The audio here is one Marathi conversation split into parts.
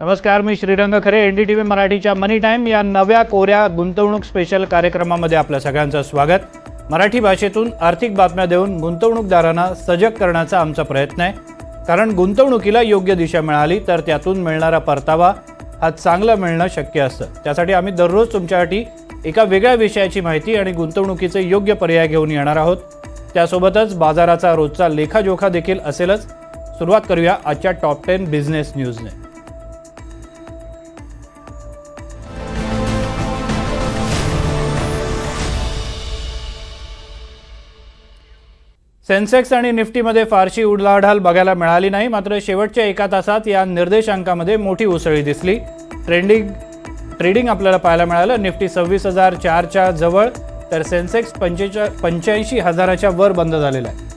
नमस्कार मी श्रीरंग खरे एन डी टी व्ही मराठीच्या मनी टाईम या नव्या कोऱ्या गुंतवणूक स्पेशल कार्यक्रमामध्ये आपलं सगळ्यांचं स्वागत. मराठी भाषेतून आर्थिक बातम्या देऊन गुंतवणूकदारांना सजग करण्याचा आमचा प्रयत्न आहे. कारण गुंतवणुकीला योग्य दिशा मिळाली तर त्यातून मिळणारा परतावा हा चांगला मिळणं शक्य असतं. त्यासाठी आम्ही दररोज तुमच्यासाठी एका वेगळ्या विषयाची माहिती आणि गुंतवणुकीचे योग्य पर्याय घेऊन येणार आहोत. त्यासोबतच बाजाराचा रोजचा लेखाजोखा देखील असेलच. सुरुवात करूया आजच्या टॉप टेन बिझनेस न्यूजने सेन्सेक्स आणि निफ्टीमध्ये फारशी उलाढाल बघायला मिळाली नाही मात्र शेवटच्या एका तासात या निर्देशांकामध्ये मोठी उसळी दिसली. ट्रेंडिंग ट्रेडिंग आपल्याला पाहायला मिळालं. निफ्टी सव्वीस हजार चारच्या जवळ तर सेन्सेक्स पंचेचा पंच्याऐंशी हजाराच्या वर बंद झालेला आहे.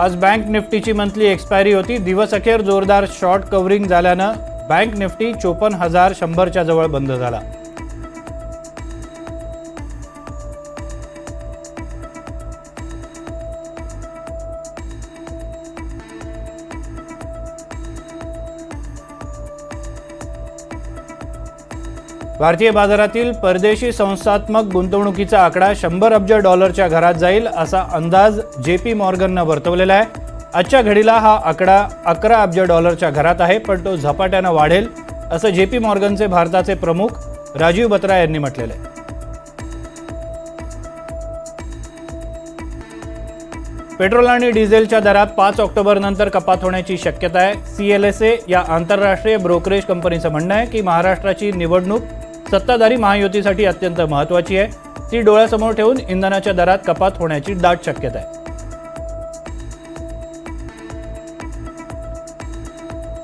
आज बँक निफ्टीची मंथली एक्सपायरी होती. दिवस अखेर जोरदार शॉर्ट कव्हरिंग झाल्यानं बँक निफ्टी चोपन्न हजार शंभरच्या जवळ बंद झाला. भारतीय बाजारातील परदेशी संस्थात्मक गुंतवणुकीचा आकडा शंभर अब्ज डॉलरच्या घरात जाईल असा अंदाज जे पी मॉर्गननं वर्तवलेला आहे. आजच्या घडीला हा आकडा अकरा अब्ज डॉलरच्या घरात आहे पण तो झपाट्यानं वाढेल असं जे पी मॉर्गनचे भारताचे प्रमुख राजीव बत्रा यांनी म्हटलेलं आहे. पेट्रोल आणि डिझेलच्या दरात पाच ऑक्टोबरनंतर कपात होण्याची शक्यता आहे. सी एल एस ए या आंतरराष्ट्रीय ब्रोकरेज कंपनीचं म्हणणं आहे की महाराष्ट्राची निवडणूक सत्ताधारी महायुतीसाठी अत्यंत महत्त्वाची आहे. ती डोळ्यासमोर ठेवून इंधनाच्या दरात कपात होण्याची दाट शक्यता आहे.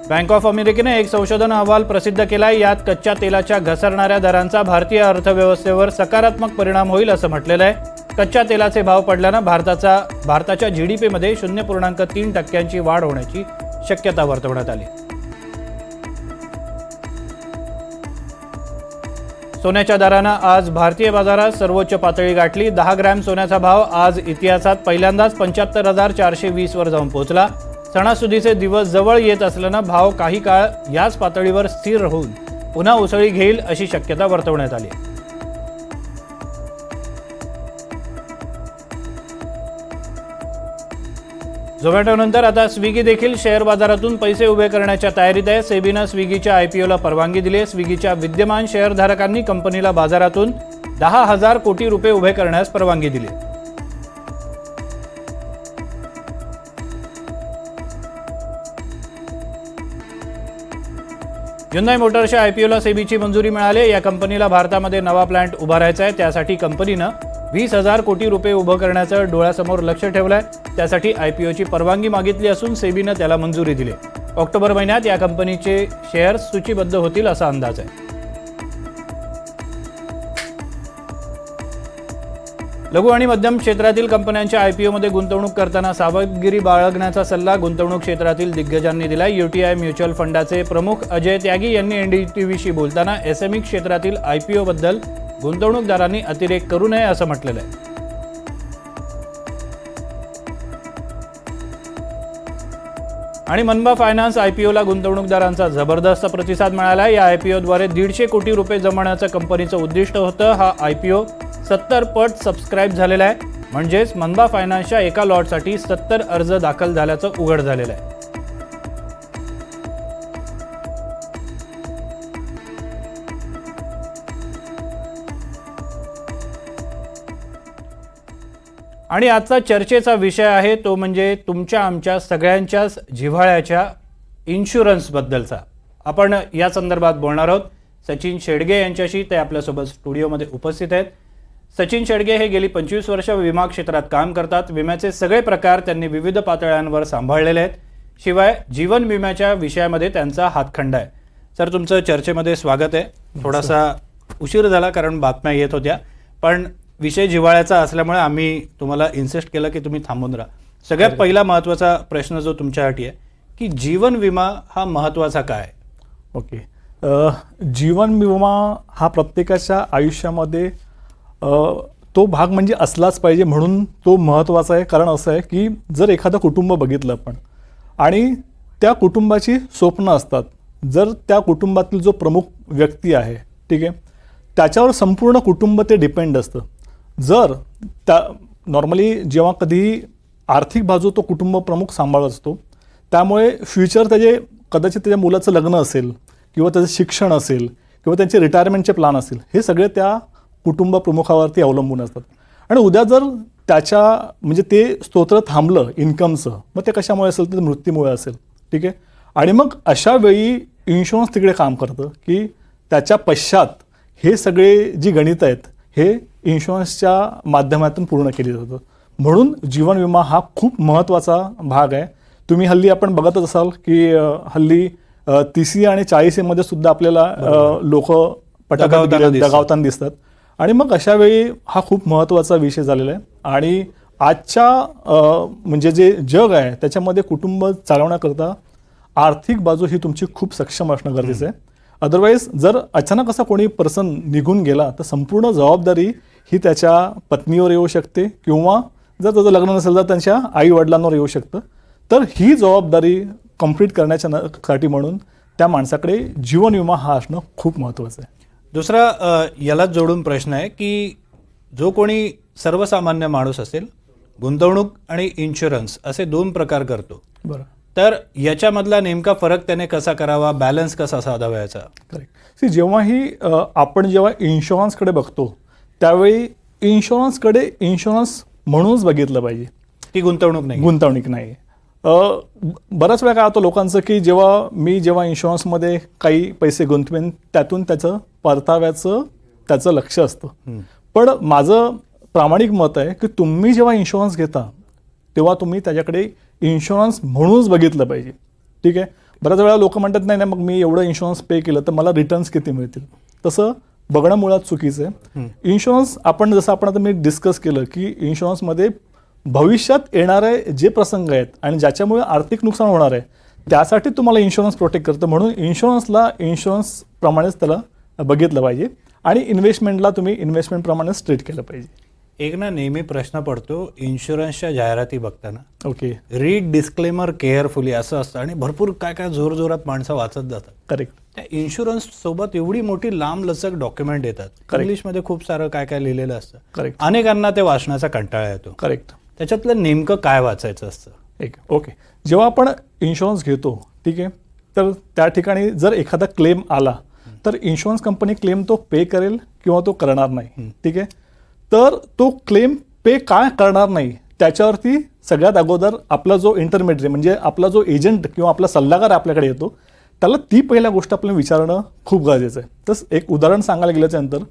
बँक ऑफ अमेरिकेने एक संशोधन अहवाल प्रसिद्ध केला आहे यात कच्च्या तेलाच्या घसरणाऱ्या दरांचा भारतीय अर्थव्यवस्थेवर सकारात्मक परिणाम होईल असं म्हटलेलं आहे. कच्च्या तेलाचे भाव पडल्यानं भारताचा भारताच्या जी डी पीमध्ये शून्य पूर्णांक तीन टक्क्यांची वाढ होण्याची शक्यता वर्तवण्यात आली. सोन्याच्या दरानं आज भारतीय बाजारात सर्वोच्च पातळी गाठली. दहा ग्रॅम सोन्याचा भाव आज इतिहासात पहिल्यांदाच पंच्याहत्तर हजार चारशे वीसवर जाऊन पोहोचला. सणासुदीचे दिवस जवळ येत असल्यानं भाव काही काळ याच पातळीवर स्थिर राहून पुन्हा उसळी घेईल अशी शक्यता वर्तवण्यात आली झोमॅटोनंतर आता स्विगी देखील शेअर बाजारातून पैसे उभे करण्याच्या तयारीत आहे. सेबीनं स्विगीच्या आयपीओला परवानगी दिली आहे. स्विगीच्या विद्यमान शेअरधारकांनी कंपनीला बाजारातून दहा हजार कोटी रुपये उभे करण्यास परवानगी दिली युनाय मोटर्सच्या आयपीओला सेबीची मंजुरी मिळाली या कंपनीला भारतामध्ये नवा प्लांट उभारायचा आहे. त्यासाठी कंपनीनं वीस हजार कोटी रुपये उभं करण्याचं डोळ्यासमोर लक्ष ठेवलंय. त्यासाठी आयपीओची परवानगी मागितली असून सेबीनं त्याला मंजुरी दिली. ऑक्टोबर महिन्यात या कंपनीचे शेअर्स सूचीबद्ध होतील असा अंदाज आहे. लघु आणि मध्यम क्षेत्रातील कंपन्यांच्या आयपीओमध्ये गुंतवणूक करताना सावधगिरी बाळगण्याचा सल्ला गुंतवणूक क्षेत्रातील दिग्गजांनी दिला युटीआय म्युच्युअल फंडाचे प्रमुख अजय त्यागी यांनी एनडीटीव्हीशी बोलताना एसएमई क्षेत्रातील आयपीओ बद्दल गुंतवणूकदारांनी अतिरेक करू नये असं म्हटलेलं आहे. आणि मनबा फायनान्स आयपीओला गुंतवणूकदारांचा जबरदस्त प्रतिसाद मिळाला या आयपीओद्वारे दीडशे कोटी रुपये जमवण्याचं कंपनीचं उद्दिष्ट होतं. हा आयपीओ सत्तर पट सबस्क्राईब झालेला आहे. म्हणजेच मनबा फायनान्सच्या एका लॉटसाठी सत्तर अर्ज दाखल झाल्याचं उघड झालेलं आहे. आणि आजचा चर्चेचा विषय आहे तो म्हणजे तुमच्या आमच्या सगळ्यांच्याच जिव्हाळ्याच्या इन्शुरन्सबद्दलचा. आपण या संदर्भात बोलणार आहोत. सचिन शेडगे यांच्याशी ते आपल्यासोबत स्टुडिओमध्ये उपस्थित आहेत. सचिन शेडगे हे गेली पंचवीस वर्ष विमा क्षेत्रात काम करतात. विम्याचे सगळे प्रकार त्यांनी विविध पातळ्यांवर सांभाळलेले आहेत. शिवाय जीवन विम्याच्या विषयामध्ये त्यांचा हातखंड आहे. सर तुमचं चर्चेमध्ये स्वागत आहे. थोडासा उशीर झाला कारण बातम्या येत होत्या. पण विषय जिव्हाळ्याचा असल्यामुळे आम्ही तुम्हाला इन्सिस्ट केलं की तुम्ही थांबून राहा. सगळ्यात पहिला महत्त्वाचा प्रश्न जो तुमच्यासाठी आहे की जीवन विमा हा महत्त्वाचा काय? ओके. जीवन विमा हा प्रत्येकाच्या आयुष्यामध्ये तो भाग म्हणजे असलाच पाहिजे म्हणून तो महत्त्वाचा आहे. कारण असं आहे की जर एखादं कुटुंब बघितलं आपण आणि त्या कुटुंबाची स्वप्न असतात जर त्या कुटुंबातील जो प्रमुख व्यक्ती आहे ठीक आहे त्याच्यावर संपूर्ण कुटुंब ते डिपेंड असतं. जर त्या नॉर्मली जेव्हा कधीही आर्थिक बाजू तो कुटुंब प्रमुख सांभाळत असतो त्यामुळे फ्युचर त्याचे कदाचित त्याच्या मुलाचं लग्न असेल किंवा त्याचं शिक्षण असेल किंवा त्यांचे रिटायरमेंटचे प्लान असेल हे सगळे त्या कुटुंब प्रमुखावरती अवलंबून असतात. आणि उद्या जर त्याच्या म्हणजे ते स्तोत्र थांबलं इन्कमचं मग ते कशामुळे असेल? तर मृत्यूमुळे असेल. ठीक आहे? आणि मग अशा वेळी इन्शुरन्स तिकडे काम करतं की त्याच्या पश्चात हे सगळे जी गणित आहेत हे इन्शुरन्सच्या माध्यमातून पूर्ण केली जातं. म्हणून जीवन विमा हा खूप महत्त्वाचा भाग आहे. तुम्ही हल्ली आपण बघतच असाल की हल्ली तिसी आणि चाळीसीमध्ये सुद्धा आपल्याला लोक दिसतात. दगावताना दिसतात. आणि मग अशा वेळी हा खूप महत्त्वाचा विषय झालेला आहे. आणि आजच्या म्हणजे जे जग आहे त्याच्यामध्ये कुटुंब चालवण्याकरता आर्थिक बाजू ही तुमची खूप सक्षम असणं गरजेचं आहे. अदरवाईज जर अचानक असा कोणी पर्सन निघून गेला तर संपूर्ण जबाबदारी ही त्याच्या पत्नीवर येऊ शकते किंवा जर त्याचं लग्न नसेल तर त्यांच्या आई वडिलांवर येऊ शकतं. तर ही जबाबदारी कंप्लीट करण्याच्या न- साठी म्हणून त्या माणसाकडे जीवन विमा हा असणं खूप महत्त्वाचं आहे. दुसरा यालाच जोडून प्रश्न आहे की जो कोणी सर्वसामान्य माणूस असेल गुंतवणूक आणि इन्शुरन्स असे दोन प्रकार करतो. बरं. तर याच्यामधला नेमका फरक त्याने कसा करावा? बॅलन्स कसा साधावा याचा करेक्ट सी जेव्हाही आपण जेव्हा इन्शुरन्सकडे बघतो त्यावेळी इन्शुरन्सकडे इन्शुरन्स म्हणूनच बघितलं पाहिजे. ती गुंतवणूक नाही. गुंतवणूक नाही. अ, ब- बऱ्याच वेळा काय होतं लोकांचं की जेव्हा मी जेव्हा इन्शुरन्समध्ये काही पैसे गुंतवेन त्यातून त्याचं परताव्याचं त्याचं लक्ष असतं. पण माझं प्रामाणिक मत आहे की तुम्ही जेव्हा इन्शुरन्स घेता तेव्हा तुम्ही त्याच्याकडे इन्शुरन्स म्हणूनच बघितलं पाहिजे. ठीक आहे? बऱ्याच वेळा लोक म्हणतात नाही नाही मग मी एवढं इन्शुरन्स पे केलं तर मला रिटर्न्स किती मिळतील? तसं बघणं मुळात चुकीचं आहे. इन्शुरन्स आपण जसं आपण आता मी डिस्कस केलं की इन्शुरन्समध्ये भविष्यात येणारे जे प्रसंग आहेत आणि ज्याच्यामुळे आर्थिक नुकसान होणार आहे त्यासाठी तुम्हाला इन्शुरन्स प्रोटेक्ट करतं. म्हणून इन्शुरन्सला इन्शुरन्स प्रमाणेच त्याला बघितलं पाहिजे आणि इन्व्हेस्टमेंटला तुम्ही इन्व्हेस्टमेंटप्रमाणेच ट्रीट केलं पाहिजे. एक ना नेहमी प्रश्न पडतो इन्शुरन्सच्या जाहिराती बघताना. ओके. रीड डिस्क्लेमर केअरफुली असं असतं आणि भरपूर काय काय जोरजोरात माणसं वाचत जातात. करेक्ट त्या इन्शुरन्स सोबत एवढी मोठी लांब लचक डॉक्युमेंट येतात. इंग्लिशमध्ये खूप सारं काय काय लिहिलेलं असतं. करेक्ट अनेकांना ते वाचण्याचा कंटाळा येतो. करेक्ट त्याच्यातलं नेमकं काय वाचायचं असतं? एक ओके. जेव्हा आपण इन्शुरन्स घेतो ठीक आहे तर त्या ठिकाणी जर एखादा क्लेम आला तर इन्शुरन्स कंपनी क्लेम तो पे करेल किंवा तो करणार नाही ठीक आहे? तर तो क्लेम पे काय करणार नाही? त्याच्यावरती सगळ्यात अगोदर आपला जो इंटरमेडिएट म्हणजे आपला जो एजंट किंवा आपला सल्लागार आपल्याकडे येतो त्याला ती पहिल्या गोष्ट आपल्याला विचारणं खूप गरजेचं आहे. तसं एक उदाहरण सांगायला गेल्याच्यानंतर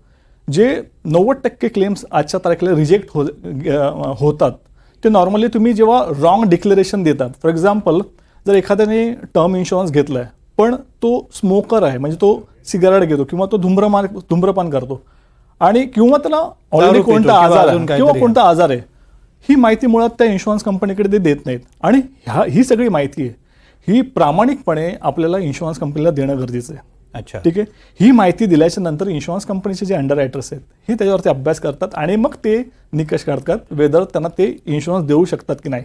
जे नव्वद टक्के क्लेम्स आजच्या तारखेला रिजेक्ट हो होतात ते नॉर्मली तुम्ही जेव्हा रॉंग डिक्लेरेशन देतात फॉर एक्झाम्पल जर एखाद्याने टर्म इन्शुरन्स घेतला आहे पण तो स्मोकर आहे म्हणजे तो सिगारेट घेतो किंवा तो धूम्रपान धूम्रपान करतो आणि किंवा त्याला ऑलरेडी कोणता आजार. किंवा कोणता आजार आहे ही माहिती मुळात त्या इन्शुरन्स कंपनीकडे ते देत नाहीत. आणि ह्या ही सगळी माहिती आहे. ही प्रामाणिकपणे आपल्याला इन्शुरन्स कंपनीला देणं गरजेचं आहे. अच्छा. ठीक आहे? ही माहिती दिल्याच्या नंतर इन्शुरन्स कंपनीचे जे अंडर रायटर्स आहेत हे त्याच्यावरती अभ्यास करतात आणि मग ते निकष काढतात वेदर त्यांना ते इन्शुरन्स देऊ शकतात की नाही.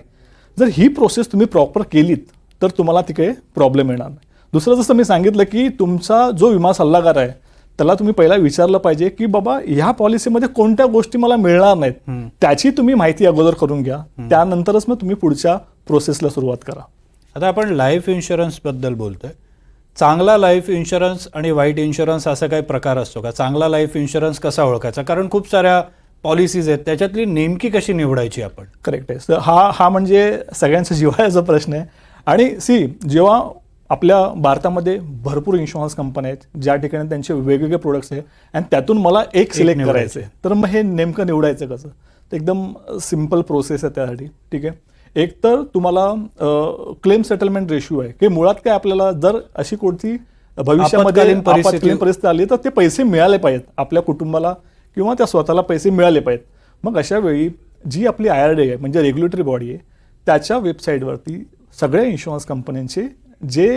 जर ही प्रोसेस तुम्ही प्रॉपर केलीत तर तुम्हाला तिकडे प्रॉब्लेम येणार नाही. दुसरं जसं मी सांगितलं की तुमचा जो विमा सल्लागार आहे त्याला तुम्ही पहिला विचारलं पाहिजे की बाबा ह्या पॉलिसीमध्ये कोणत्या गोष्टी मला मिळणार नाहीत? त्याची तुम्ही माहिती अगोदर करून घ्या. त्यानंतरच मग तुम्ही पुढच्या प्रोसेसला सुरुवात करा. आता आपण लाईफ इन्शुरन्सबद्दल बोलतोय. चांगला लाईफ इन्शुरन्स आणि वाईट इन्शुरन्स असा काही प्रकार असतो का? चांगला लाईफ इन्शुरन्स कसा ओळखायचा? कारण खूप साऱ्या पॉलिसीज आहेत त्याच्यातली नेमकी कशी निवडायची आपण? करेक्ट आहे. हा हा म्हणजे सगळ्यांचा जिव्हाळ्याचा प्रश्न आहे. आणि सी जेव्हा आपल्या भारतामध्ये भरपूर इन्शुरन्स कंपन्या आहेत ज्या ठिकाणी त्यांचे वेगवेगळे प्रोडक्ट्स आहेत आणि त्यातून मला एक सिलेक्ट. करायचं आहे तर मग हे नेमकं निवडायचं कसं? तर एकदम सिंपल प्रोसेस आहे त्यासाठी ठीक आहे? एक तर तुम्हाला क्लेम सेटलमेंट रेशिओ आहे की मुळात काय आपल्याला जर अशी कोणती भविष्यामध्ये परिस्थिती आली तर ते पैसे मिळाले पाहिजेत आपल्या कुटुंबाला किंवा त्या स्वतःला पैसे मिळाले पाहिजेत. मग अशा वेळी जी आपली आय आर डी आहे म्हणजे रेग्युलेटरी बॉडी आहे त्याच्या वेबसाईटवरती सगळ्या इन्शुरन्स कंपन्यांचे जे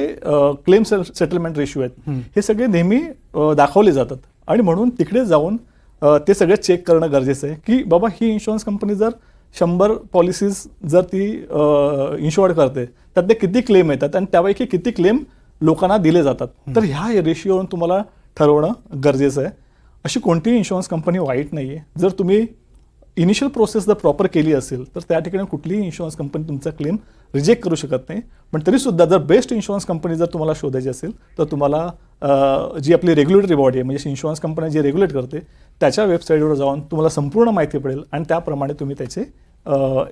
क्लेम सेटलमेंट रेशिओ आहेत हे सगळे नेहमी दाखवले जातात. आणि म्हणून तिकडे जाऊन ते सगळं चेक करणं गरजेचं आहे की बाबा ही इन्शुरन्स कंपनी जर शंभर पॉलिसीज जर ती इन्शुअर्ड करते त्यातले किती क्लेम येतात आणि त्यापैकी किती क्लेम लोकांना दिले जातात. तर ह्या रेशिओवरून तुम्हाला ठरवणं गरजेचं आहे. अशी कोणतीही इन्शुरन्स कंपनी वाईट नाही आहे जर तुम्ही इनिशियल प्रोसेस जर प्रॉपर केली असेल तर त्या ठिकाणी कुठलीही इन्शुरन्स कंपनी तुमचा क्लेम रिजेक्ट करू शकत नाही. पण तरीसुद्धा जर बेस्ट इन्शुरन्स कंपनी जर तुम्हाला शोधायची असेल तर तुम्हाला जी आपली रेग्युलेटरी बॉडी आहे म्हणजे इन्शुरन्स कंपनी जी रेग्युलेट करते त्याच्या वेबसाईटवर जाऊन तुम्हाला संपूर्ण माहिती पडेल आणि त्याप्रमाणे तुम्ही त्याचे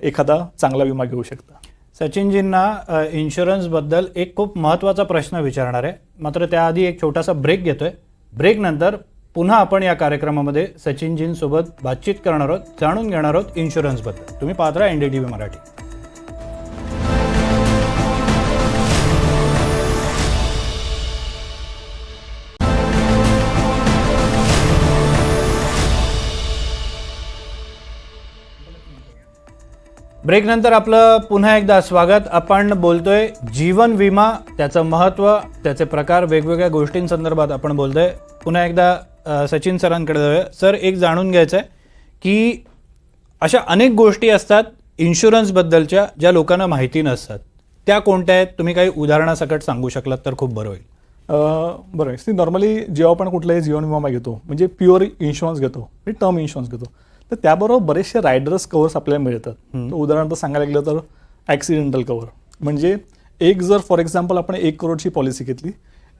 एखादा चांगला विमा घेऊ शकता. सचिनजींना इन्शुरन्सबद्दल एक खूप महत्त्वाचा प्रश्न विचारणार आहे. मात्र त्याआधी एक छोटासा ब्रेक घेतो आहे ब्रेकनंतर पुन्हा आपण या कार्यक्रमामध्ये सचिनजींसोबत बातचीत करणार आहोत जाणून घेणार आहोत इन्शुरन्सबद्दल तुम्ही पाहत राहा N D T V Marathi. ब्रेकनंतर आपलं पुन्हा एकदा स्वागत. आपण बोलतोय जीवन विमा त्याचं महत्त्व त्याचे प्रकार वेगवेगळ्या गोष्टींसंदर्भात आपण बोलतोय. पुन्हा एकदा सचिन सरांकडे जाऊया. सर एक जाणून घ्यायचं आहे की अशा अनेक गोष्टी असतात इन्शुरन्सबद्दलच्या ज्या लोकांना माहिती नसतात. त्या कोणत्या आहेत? तुम्ही काही उदाहरणासकट सांगू शकलात तर खूप बरं होईल. बरं. सी नॉर्मली जेव्हा आपण कुठलाही जीवन विमा घेतो म्हणजे प्युअर इन्शुरन्स घेतो म्हणजे टर्म इन्शुरन्स घेतो तर त्याबरोबर बरेचसे रायडर्स कवर्स आपल्याला मिळतात. उदाहरणार्थ सांगायला गेलं तर ॲक्सिडेंटल कवर म्हणजे एक जर फॉर एक्झाम्पल आपण एक करोडची पॉलिसी घेतली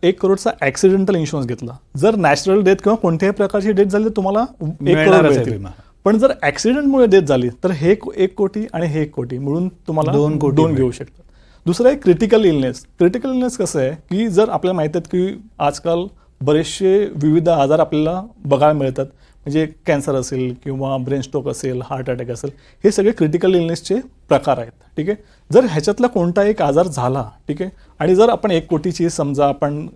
एक करोडचा ॲक्सिडेंटल इन्शुरन्स घेतला. जर नॅचरल डेथ किंवा कोणत्याही प्रकारची डेथ झाली तर तुम्हाला एक करोड. पण जर ॲक्सिडेंटमुळे डेथ झाली तर हे एक कोटी आणि हे एक कोटी मिळून तुम्हाला दोन कोटी दोन. घेऊ शकतात. दुसरं आहे क्रिटिकल इलनेस क्रिटिकल इलनेस कसं आहे की जर आपल्याला माहिती आहेत की आजकाल बरेचसे विविध आजार आपल्याला बघायला मिळतात. म्हणजे कॅन्सर असेल किंवा ब्रेन स्ट्रोक असेल हार्ट अटॅक असेल हे सगळे क्रिटिकल इलनेसचे प्रकार आहेत. ठीक आहे? जर ह्याच्यातला कोणता एक आजार झाला ठीक आहे? आणि जर आपण एक कोटीची समजा आपण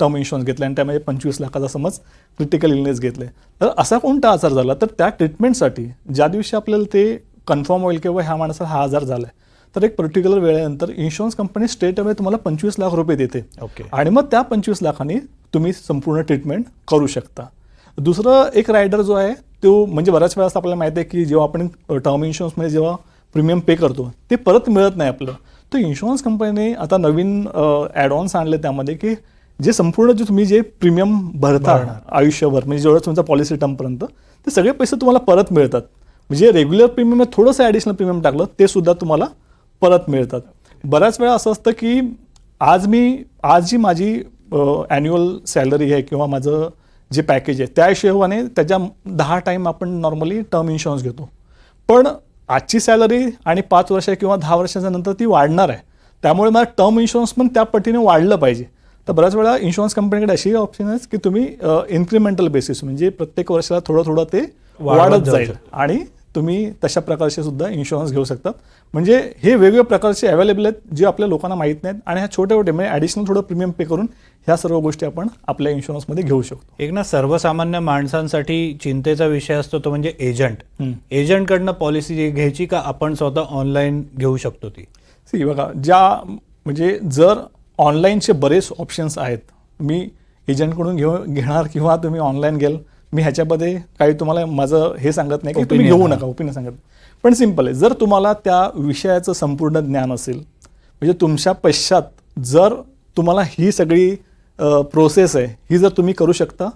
टर्म इन्शुरन्स घेतला आणि त्यामध्ये पंचवीस लाखाचा समज क्रिटिकल इलनेस घेतले तर असा कोणता आजार झाला तर त्या ट्रीटमेंटसाठी ज्या दिवशी आपल्याला ते कन्फर्म होईल किंवा ह्या माणसाला हा आजार झाला आहे तर एक पर्टिक्युलर वेळेनंतर इन्शुरन्स कंपनी स्टेट अवे तुम्हाला पंचवीस लाख रुपये देते. ओके. आणि मग त्या पंचवीस लाखांनी तुम्ही संपूर्ण ट्रीटमेंट करू शकता. दुसरं एक रायडर जो आहे तो म्हणजे बऱ्याच वेळा असं आपल्याला माहिती आहे की जेव्हा आपण टर्म इन्शुरन्समध्ये जेव्हा प्रीमियम पे करतो ते परत मिळत नाही आपलं. तर इन्शुरन्स कंपनीने आता नवीन ॲड ऑन्स आणले त्यामध्ये की जे संपूर्ण जे तुम्ही जे प्रीमियम भरता आयुष्यभर म्हणजे जेवढं तुमचा पॉलिसी टर्मपर्यंत ते सगळे पैसे तुम्हाला परत मिळतात. म्हणजे रेग्युलर प्रीमियम थोडंसं ॲडिशनल प्रीमियम टाकलं ते सुद्धा तुम्हाला परत मिळतात. बऱ्याच वेळा असं असतं की आज मी आज जी माझी ॲन्युअल सॅलरी आहे किंवा माझं जे पॅकेज आहे त्या हिशोबाने त्याच्या दहा टाईम आपण नॉर्मली टर्म इन्शुरन्स घेतो. पण आजची सॅलरी आणि पाच वर्ष किंवा दहा वर्षाच्या नंतर ती वाढणार आहे. त्यामुळे मला टर्म इन्शुरन्स पण त्या पटीने वाढलं पाहिजे. तर बऱ्याच वेळा इन्शुरन्स कंपनीकडे अशी ऑप्शन आहे की तुम्ही इन्क्रिमेंटल बेसिस म्हणजे प्रत्येक वर्षाला थोडं थोडं ते वाढत जाईल. आणि तुम्ही तशा प्रकारचे सुद्धा इन्शुरन्स घेऊ शकतात म्हणजे हे वेगवेगळ्या प्रकारचे अवेलेबल आहेत जे आपल्या लोकांना माहीत नाहीत आणि ह्या छोटे छोटे म्हणजे ॲडिशनल थोडं प्रीमियम पे करून ह्या सर्व गोष्टी आपण आपल्या इन्शुरन्समध्ये घेऊ शकतो. एक ना सर्वसामान्य माणसांसाठी चिंतेचा विषय असतो तो म्हणजे एजंट. एजंटकडनं पॉलिसी घ्यायची का आपण स्वतः ऑनलाईन घेऊ शकतो ती? सी बघा ज्या म्हणजे जर ऑनलाईनचे बरेच ऑप्शन्स आहेत मी एजंटकडून घेऊ घेणार किंवा तुम्ही ऑनलाईन घ्याल मी ह्याच्यामध्ये काही तुम्हाला माझं हे सांगत नाही की तुम्ही घेऊ. नका ओपिनियन सांगत. पण सिंपल आहे जर तुम्हाला त्या विषयाचं संपूर्ण ज्ञान असेल म्हणजे तुमच्या पश्चात जर तुम्हाला ही सगळी प्रोसेस आहे ही जर तुम्ही करू शकता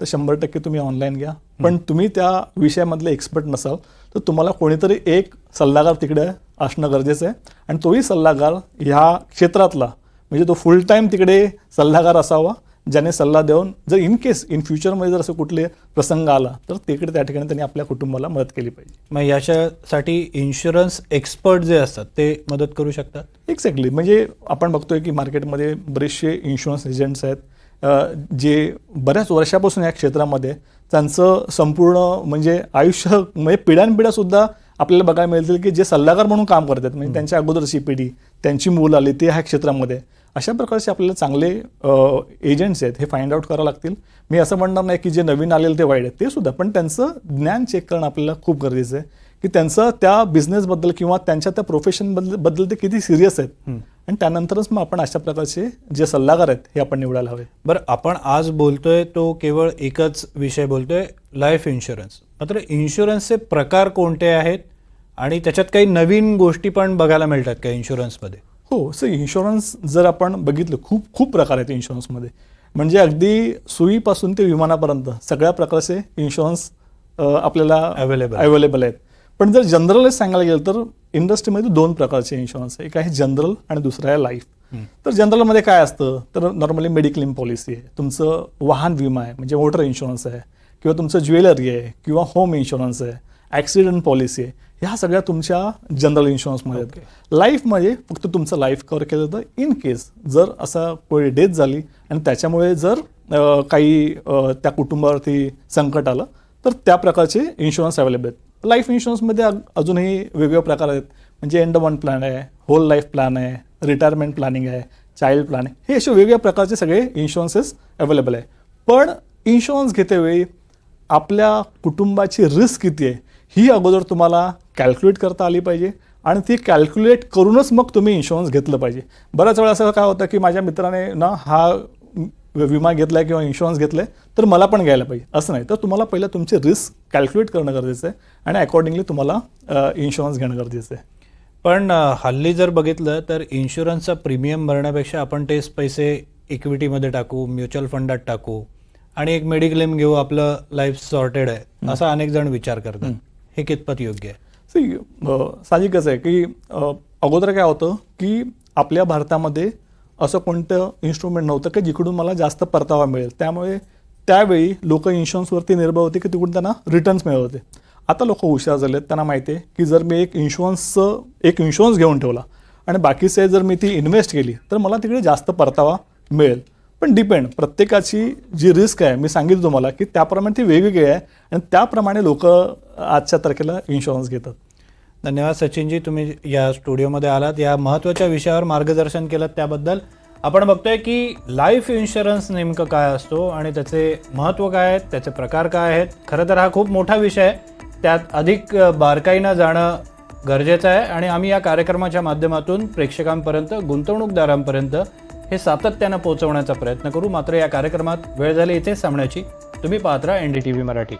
तर शंभर टक्के तुम्ही ऑनलाईन घ्या पण तुम्ही त्या विषयामधले एक्सपर्ट नसाल तर तुम्हाला कोणीतरी एक सल्लागार तिकडे असणं गरजेचं आहे आणि तोही सल्लागार ह्या क्षेत्रातला म्हणजे तो फुल टाईम तिकडे सल्लागार असावा ज्याने सल्ला देऊन जर इन केस इन फ्युचरमध्ये जर असं कुठले प्रसंग आला तर तिकडे त्या ठिकाणी त्यांनी आपल्या कुटुंबाला मदत केली पाहिजे. मग याच्यासाठी इन्शुरन्स एक्सपर्ट जे असतात ते मदत करू शकतात? एक्झॅक्टली म्हणजे आपण बघतोय की मार्केटमध्ये बरेचसे इन्शुरन्स एजंट्स आहेत. जे बऱ्याच वर्षापासून या क्षेत्रामध्ये त्यांचं संपूर्ण म्हणजे आयुष्य म्हणजे पिढ्यानपिढ्यासुद्धा आपल्याला बघायला मिळतील की जे सल्लागार म्हणून काम करतात. म्हणजे त्यांच्या अगोदरची पिढी त्यांची मुलं आली ते ह्या क्षेत्रामध्ये. अशा प्रकारचे आपल्याला चांगले एजंट्स आहेत हे फाइंड आउट करावं लागतील. मी असं म्हणणार नाही की जे नवीन आलेले ते वाईट आहेत ते सुद्धा. पण त्यांचं ज्ञान चेक करणं आपल्याला खूप गरजेचं आहे. की त्यांचं त्या बिझनेसबद्दल किंवा त्यांच्या त्या प्रोफेशनबद्दल बद्दल ते किती सिरियस आहेत. आणि त्यानंतरच मग आपण अशा प्रकारचे जे सल्लागार आहेत हे आपण निवडायला हवे. बरं आपण आज बोलतोय तो केवळ एकच विषय बोलतोय लाईफ इन्शुरन्स मात्र इन्शुरन्सचे प्रकार कोणते आहेत? आणि त्याच्यात काही नवीन गोष्टी पण बघायला मिळतात का इन्शुरन्समध्ये हो सर इन्शुरन्स जर आपण बघितलं खूप खूप प्रकार आहेत इन्शुरन्समध्ये म्हणजे अगदी सुईपासून ते विमानापर्यंत सगळ्या प्रकारचे इन्शुरन्स आपल्याला आहे. अवेलेबल आहेत. पण जर जनरलच सांगायला गेलं तर इंडस्ट्रीमध्ये दोन प्रकारचे इन्शुरन्स आहे एक आहे जनरल आणि दुसरं आहे लाईफ तर जनरलमध्ये काय असतं? तर नॉर्मली मेडिक्लेम पॉलिसी आहे. तुमचं वाहन विमा आहे म्हणजे मोटर इन्शुरन्स आहे किंवा तुमचं ज्वेलरी आहे किंवा होम इन्शुरन्स आहे ॲक्सिडेंट पॉलिसी आहे. ह्या सगळ्या तुमच्या जनरल इन्शुरन्समध्ये आहेत लाईफमध्ये फक्त तुमचं लाईफ कव्हर केलं तर इन केस जर असा कोणी डेथ झाली आणि त्याच्यामुळे जर काही त्या कुटुंबावरती संकट आलं तर त्या प्रकारचे इन्शुरन्स अवेलेबल आहेत. लाईफ इन्शुरन्समध्ये अजूनही वेगवेगळे प्रकार आहेत. म्हणजे एंड वन प्लॅन आहे होल लाईफ प्लॅन आहे रिटायरमेंट प्लॅनिंग आहे चाइल्ड प्लॅन आहे. हे असे वेगवेगळ्या प्रकारचे सगळे इन्शुरन्सेस अवेलेबल आहे. पण इन्शुरन्स घेतेवेळी आपल्या कुटुंबाची रिस्क किती आहे ही अगोदर तुम्हाला कॅल्क्युलेट करता आली पाहिजे आणि ती कॅल्क्युलेट करूनच मग तुम्ही इन्शुरन्स घेतलं पाहिजे. बऱ्याच वेळा असं काय होतं की माझ्या मित्राने ना हा विमा घेतला किंवा इन्शुरन्स घेतलाय तर मला पण घ्यायला पाहिजे. असं नाही. तर तुम्हाला पहिलं तुमची रिस्क कॅल्क्युलेट करणं गरजेचं आहे आणि अकॉर्डिंगली तुम्हाला इन्शुरन्स घेणं गरजेचं आहे. पण हल्ली जर बघितलं तर इन्शुरन्सचा प्रीमियम भरण्यापेक्षा आपण तेच पैसे इक्विटीमध्ये टाकू म्युच्युअल फंडात टाकू आणि एक मेडिक्लेम घेऊ आपलं लाईफ सॉर्टेड आहे. असा अनेक जण विचार करतात. हे कितपत योग्य आहे? सी साहजिकच आहे की अगोदर काय होतं की आपल्या भारतामध्ये असं कोणतं इन्स्ट्रुमेंट नव्हतं की जिकडून मला जास्त परतावा मिळेल. त्यामुळे त्यावेळी लोक इन्शुरन्सवरती निर्भर होते की तिकडून त्यांना रिटर्न्स मिळत होते. आता लोक हुशार झाले आहेत त्यांना माहिती आहे की जर मी एक इन्शुरन्सचं एक इन्शुरन्स घेऊन ठेवला आणि बाकीचे जर मी ती इन्व्हेस्ट केली तर मला तिकडे जास्त परतावा मिळेल. पण डिपेंड प्रत्येकाची जी रिस्क आहे मी सांगितलं तुम्हाला की त्याप्रमाणे ती वेगवेगळी आहे आणि त्याप्रमाणे लोक आजच्या तारखेला इन्शुरन्स घेतात. धन्यवाद सचिनजी तुम्ही या स्टुडिओमध्ये आलात. या महत्त्वाच्या विषयावर मार्गदर्शन केलं त्याबद्दल. आपण बघतोय की लाईफ इन्शुरन्स नेमकं काय असतो आणि त्याचे महत्त्व काय आहेत त्याचे प्रकार काय आहेत? खरं तर हा खूप मोठा विषय आहे. त्यात अधिक बारकाईनं जाणं गरजेचं आहे. आणि आम्ही या कार्यक्रमाच्या माध्यमातून प्रेक्षकांपर्यंत गुंतवणूकदारांपर्यंत हे सातत्यानं पोहोचवण्याचा प्रयत्न करू. मात्र या कार्यक्रमात वेळ झाली इथेच सांगण्याची तुम्ही पाहत राहा N D T V Marathi.